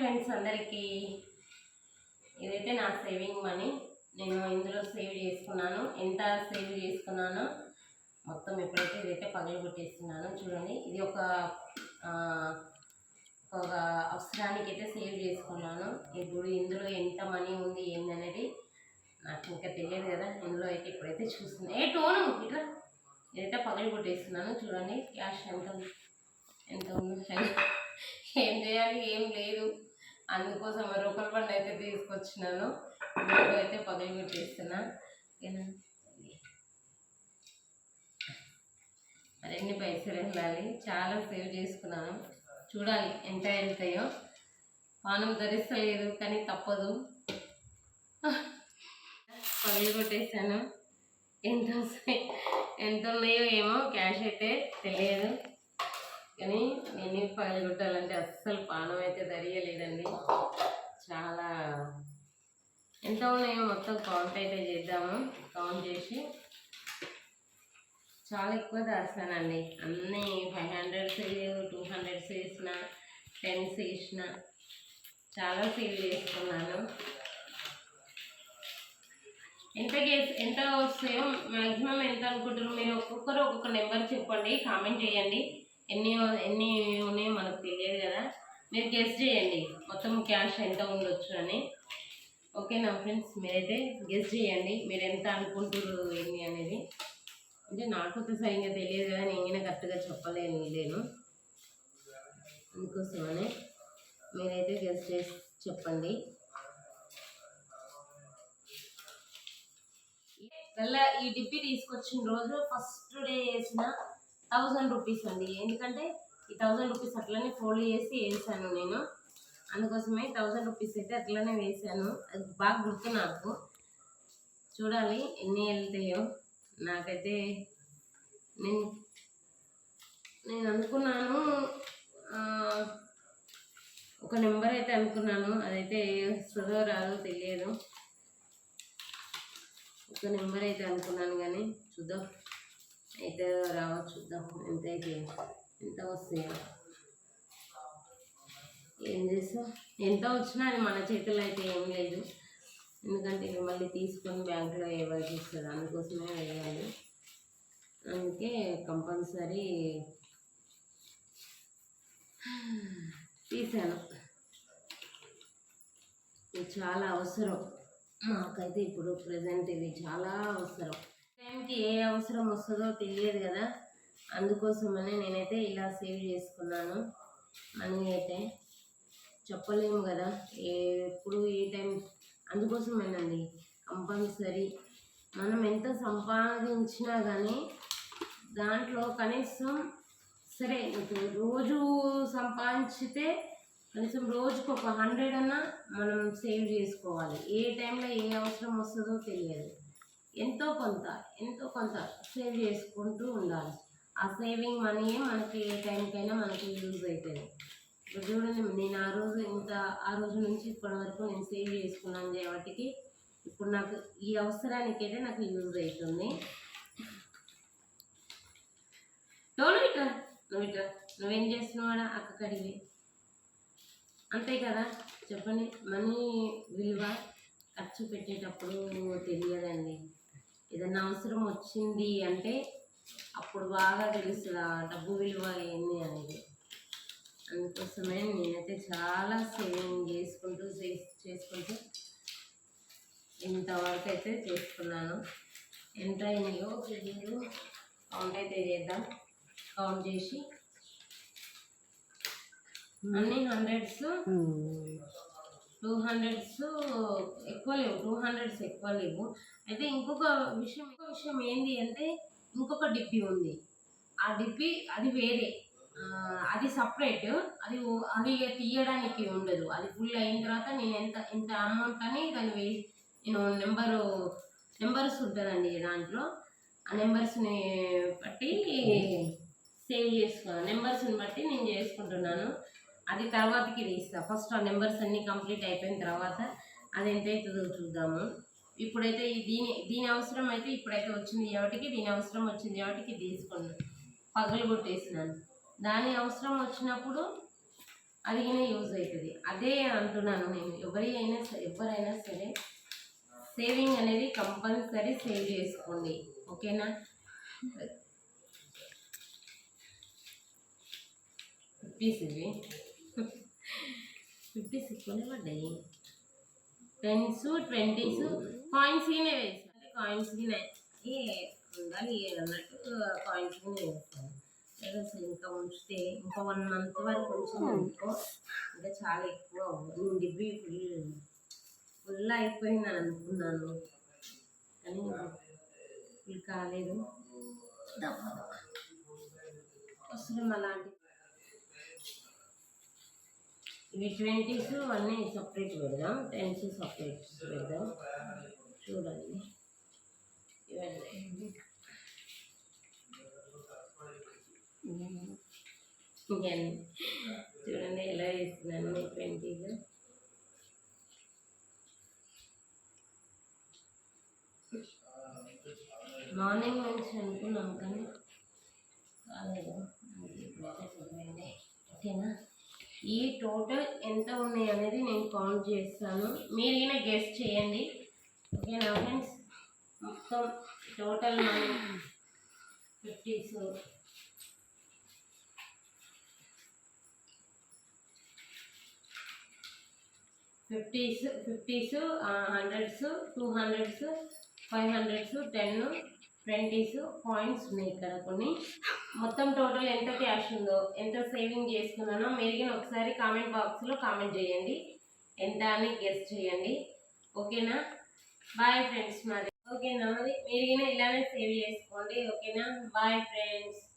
Friends అందరికీ ఇదైతే నా సేవింగ్ మనీ నేను ఇందులో సేవ్ చేసుకున్నాను ఎంత సేవ్ చేసుకున్నానో మొత్తం ఎప్పుడైతే ఇదైతే పగలు కొట్టేస్తున్నాను చూడండి. ఇది ఒక ఒక అవసరానికి అయితే సేవ్ చేసుకున్నాను. ఇప్పుడు ఇందులో ఎంత మనీ ఉంది ఏందనేది నాకు ఇంకా తెలియదు కదా. ఇందులో అయితే ఇప్పుడైతే చూస్తున్నాను ఏ టోను ఇట్లా. ఇదైతే పగలు కొట్టేస్తున్నాను చూడండి. క్యాష్ ఎంత ఎంత ఉంది? ఏం చేయాలి? ఏం లేదు. అందుకోసం రూపాయల పండు అయితే తీసుకొచ్చినాను. అయితే పగలు కొట్టేస్తున్నా. మరిన్ని ఎన్ని పైసలు వెళ్ళాలి చాలా సేవ్ చేసుకున్నాను. చూడాలి ఎంత వెళ్తాయో. పానం ధరిస్తలేదు కానీ తప్పదు. పగలు కొట్టేసాను ఎంత వస్తాయి? ఎంత ఉన్నాయో ఏమో క్యాష్ అయితే తెలియదు. కానీ నేను పగలు కొట్టాలంటే అస్సలు పానం అయితే దరియలేదండి చాలా ఎంత ఉన్నాయో మొత్తం కౌంట్ అయితే చేద్దాము. కౌంట్ చేసి చాలా ఎక్కువ దాస్తానండి. అన్నీ ఫైవ్ హండ్రెడ్స్ టూ హండ్రెడ్స్ వేసిన టెన్స్ వేసిన చాలా సేవ్ చేసుకున్నాను. ఎంత గేస్ ఎంత వస్తాయో మ్యాక్సిమం ఎంత అనుకుంటున్నారు? మీరు ఒక్కొక్కరు ఒక్కొక్క నెంబర్ చెప్పండి కామెంట్ చేయండి. ఎన్ని ఎన్ని ఉన్నాయో మనకు తెలియదు కదా. మీరు గెస్ చేయండి. మొత్తం క్యాష్ ఎంత ఉండొచ్చు అని. ఓకేనా ఫ్రెండ్స్ మీరైతే గెస్ చేయండి. మీరు ఎంత అనుకుంటారు ఏంటి అనేది. అంటే నాకు అయితే ఇంకా తెలియదు కదా నేను కరెక్ట్గా చెప్పలేను లేను. అందుకోసమని మీరైతే గెస్ చేసి చెప్పండి. మళ్ళీ ఈ డిప్పి తీసుకొచ్చిన రోజు ఫస్ట్ డే వేసిన థౌజండ్ రూపీస్ అండి. ఎందుకంటే ఈ థౌజండ్ రూపీస్ అట్లనే ఫోల్డ్ చేసి వేసాను నేను. అందుకోసమే థౌజండ్ రూపీస్ అయితే అట్లనే వేసాను. అది బాగా గుర్తు నాకు. చూడాలి ఎన్ని వెళ్తాయో. నాకైతే నేను నేను అనుకున్నాను ఒక నెంబర్ అయితే అనుకున్నాను. అదైతే వస్తుందో రాదో తెలియదు. ఒక నెంబర్ అయితే అనుకున్నాను కానీ చూద్దాం అయితే రావచ్చు చూద్దాం ఎంత అయితే ఎంత వస్తాయో ఏం చేస్తాం ఎంత వచ్చినా అది మన చేతుల్లో అయితే ఏం లేదు. ఎందుకంటే ఇవి మళ్ళీ తీసుకొని బ్యాంకులో వేయవలసి వస్తుంది అందుకోసమే వేయాలి అందుకే కంపల్సరీ తీసాను ఇది చాలా అవసరం. మాకైతే ఇప్పుడు ప్రజెంట్ ఇది చాలా అవసరం. టైంకి ఏ అవసరం వస్తుందో తెలియదు కదా. అందుకోసమనే నేనైతే ఇలా సేవ్ చేసుకున్నాను. మనీ అయితే చెప్పలేము కదా. ఏ ఎప్పుడు ఏ టైం అందుకోసమేనండి కంపల్సరీ. మనం ఎంత సంపాదించినా కానీ దాంట్లో కనీసం సరే రోజు సంపాదించితే కనీసం రోజుకు ఒక హండ్రెడ్ అన్నా మనం సేవ్ చేసుకోవాలి. ఏ టైంలో ఏ అవసరం వస్తుందో తెలియదు. ఎంతో కొంత ఎంతో కొంత సేవ్ చేసుకుంటూ ఉండాలి. ఆ సేవింగ్ మనీయే మనకి ఏ టైంకైనా మనకి యూజ్ అవుతుంది ఇప్పుడు చూడండి నేను ఆ రోజు ఇంత ఆ రోజు నుంచి ఇప్పటి వరకు నేను సేవ్ చేసుకున్నాను కాబట్టి ఇప్పుడు నాకు ఈ అవసరానికైతే నాకు యూజ్ అవుతుంది డోలు ఇట్లా నువ్వు ఇట్లా నువ్వేం చేస్తున్నావాడా అక్క కడిగి? అంతే కదా? చెప్పండి మనీ విలువ ఖర్చు పెట్టేటప్పుడు తెలియదండి. ఏదన్నా అవసరం వచ్చింది అంటే అప్పుడు బాగా తెలుస్తుంది ఆ డబ్బు విలువ ఏంది అనేది. అందుకోసమే నేనైతే చాలా సేవింగ్ చేసుకుంటూ చే- చేసుకుంటూ ఇంతవరకు అయితే చేసుకున్నాను. ఎంత అయినాయో తెలియదు కౌంట్ అయితే చేద్దాం. కౌంట్ చేసి అన్ని హండ్రెడ్స్ టూ హండ్రెడ్స్ ఎక్కువ లేవు. టూ హండ్రెడ్స్ ఎక్కువ లేవు. అయితే ఇంకొక విషయం ఇంకొక విషయం ఏంటి అంటే ఇంకొక డిప్పి ఉంది. ఆ డిప్పి అది వేరే. అది సపరేట్. అది అది ఇక తీయడానికి ఉండదు. అది ఫుల్ అయిన తర్వాత నేను ఎంత ఎంత అమౌంట్ అని దాన్ని వే నేను నెంబరు నెంబర్స్ ఉంటుందండి దాంట్లో. ఆ నెంబర్స్ని బట్టి సేవ్ చేసుకున్నాను నెంబర్స్ని బట్టి నేను చేసుకుంటున్నాను. అది తర్వాతకి వేస్తా ఫస్ట్ ఆ నెంబర్స్ అన్నీ కంప్లీట్ అయిపోయిన తర్వాత అది ఎంత అవుతుందో చూద్దాము. ఇప్పుడైతే ఈ దీని దీని అవసరం అయితే ఇప్పుడైతే వచ్చింది కాబట్టి దీని అవసరం వచ్చింది కాబట్టి తీసుకున్నాను పగలు కొట్టేసినాను. దాని అవసరం వచ్చినప్పుడు అది యూజ్ అవుతుంది అదే అంటున్నాను నేను. ఎవరి అయినా సరే ఎవరైనా సరే సేవింగ్ అనేది కంపల్సరీ సేవ్ చేసుకోండి. ఓకేనా? ఫిఫ్టీస్ ఇవి ఫిఫ్టీస్ ఎక్కువనే పడ్డాయి. టెన్స్ ట్వంటీస్ కాయిన్స్ గినే వేస్తాను కాయిన్స్ గినే ఏ ఉండాలి అన్నట్టు కాయిన్స్ గినే వేస్తాను అసలు ఇంకా ఉంచితే ఇంకా వన్ మంత్ వరకు ఉంచాను అనుకో ఇంకా చాలా ఎక్కువ డిగ్రీ ఫుల్ ఫుల్ అయిపోయిందని అనుకున్నాను. కానీ ఫుల్ కాలేదు. అవసరం అలాంటి ఇవి ట్వంటీస్ అన్నీ సపరేట్ పెడదాం టెన్స్ సపరేట్ పెడదాం. చూడండి. ఇవన్నీ. ఇంకెన్ని చూడండి ఎలా వేస్తున్నాను ట్వంటీలో మార్నింగ్ నుంచి అనుకున్నాం కానీ కాలేదు. ఓకేనా? ఈ టోటల్ ఎంత ఉన్నాయి అనేది నేను కౌంట్ చేస్తాను. మీరు ఈయన గెస్ట్ చేయండి. ఓకేనా ఫ్రెండ్స్? మొత్తం టోటల్ మనం fifties fifties fifties hundreds two hundreds five hundreds ten twenties points ఉన్నాయి ఇక్కడ కొన్ని. మొత్తం టోటల్ ఎంత క్యాష్ ఉందో ఎంత సేవింగ్ చేసుకున్నానో మీరు ఒకసారి కామెంట్ బాక్స్లో కామెంట్ చేయండి. ఎంత అని గెస్ట్ చేయండి. ఓకేనా? బాయ్ ఫ్రెండ్స్ మరి. ఓకేనా మరి? మీరు ఇలానే సేవ్ చేసుకోండి. ఓకేనా? Bye friends